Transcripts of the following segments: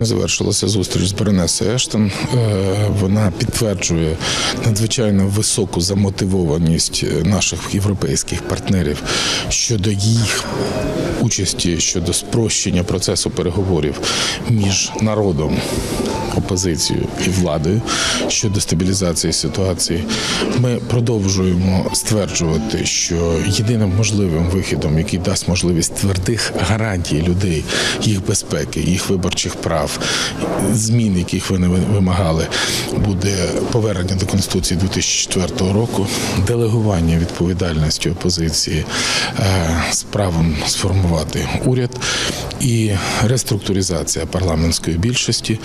Завершилася зустріч з Беренесою Ештон. Е, Вона підтверджує надзвичайно високу замотивованість наших європейських партнерів щодо їх участі щодо спрощення процесу переговорів між народом, опозицією і владою щодо стабілізації ситуації. Ми продовжуємо стверджувати, що єдиним можливим вихідом, який дасть можливість твердих гарантій людей, їх безпеки, їх виборчих прав, змін, яких вони вимагали, буде повернення до конституції 2004 року, делегування відповідальності опозиції е, з правом сформувати уряд і реструктуризація парламентської більшості.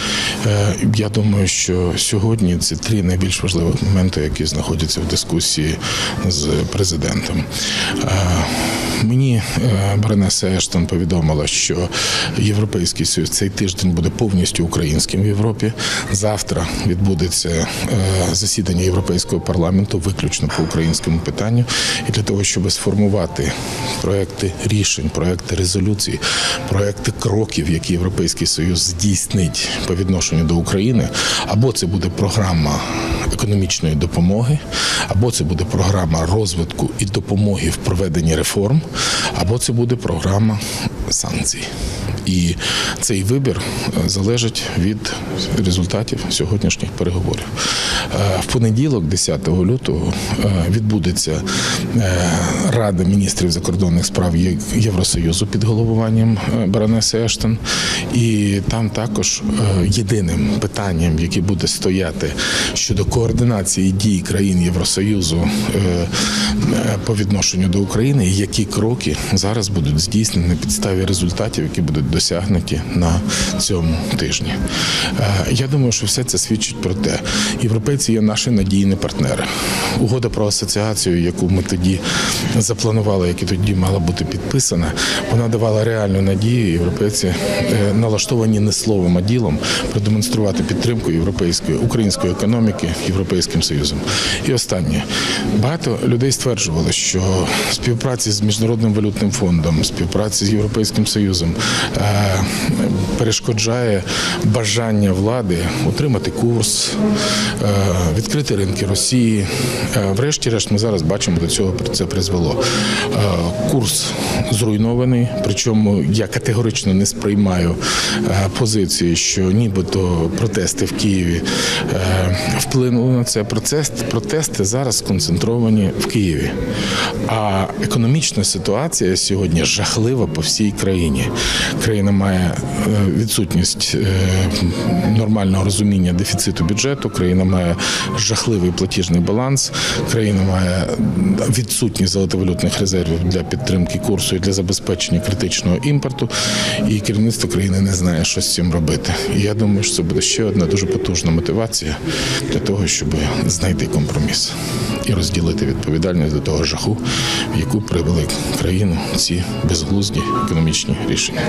Е, Я думаю, що сьогодні це три найбільш важливих моменти, які знаходяться в дискусії з президентом. Е, Мені е, Баронеса Ештон повідомила, що Європейський Союз цей тиждень буде повністю українським в Європі. Завтра відбудеться засідання Європейського парламенту виключно по українському питанню. І для того, щоб сформувати проекти рішень, проекти резолюцій, проекти кроків, які Європейський Союз здійснить по відношенню до України, або це буде програма економічної допомоги, або це буде програма розвитку і допомоги в проведенні реформ, або це буде програма санкцій. І цей вибір е, залежить від результатів сьогоднішніх переговорів. Е, В понеділок, 10 лютого, е, відбудеться Рада міністрів закордонних справ Євросоюзу під головуванням баронеси Ештон. І там також єдиним питанням, яке буде стояти щодо координації дій країн Євросоюзу по відношенню до України, які кроки зараз будуть здійснені на підставі результатів, які будуть досягнуті на цьому тижні. Е, Я думаю, що все це свідчить про те, європейці є наші надійні партнери. Угода про асоціацію, яку ми тоді запланували, яка тоді мала бути підписана, вона давала реальну надію. Європейці е, налаштовані не словом, а ділом продемонструвати підтримку європейської української економіки європейським союзом. І останнє багато людей стверджували, що співпраці з міжнародним валютним фондом, співпраці з європейським союзом е, перешкоджає бажання влади утримати курс, е, відкрити ринки Росії. Е, Врешті-решт, ми зараз бачимо, до цього це призвело. Е, Курс зруйнований, причому я категорично не сприймаю позиції, що нібито протести в Києві вплинули на це. Протести зараз сконцентровані в Києві. А економічна ситуація сьогодні жахлива по всій країні. Країна має е, відсутність е, нормального розуміння дефіциту бюджету. Країна має жахливий платіжний баланс. Країна має відсутність золотовалютних резервів для підтримки курсу і для забезпечення критичного імпорту. І керівництво країни не знає, що з цим робити. І я думаю, що це буде ще одна дуже потужна мотивація для того, щоб знайти компроміс і розділити відповідальність до того жаху, в яку привели країну ці безглузді економічні рішення.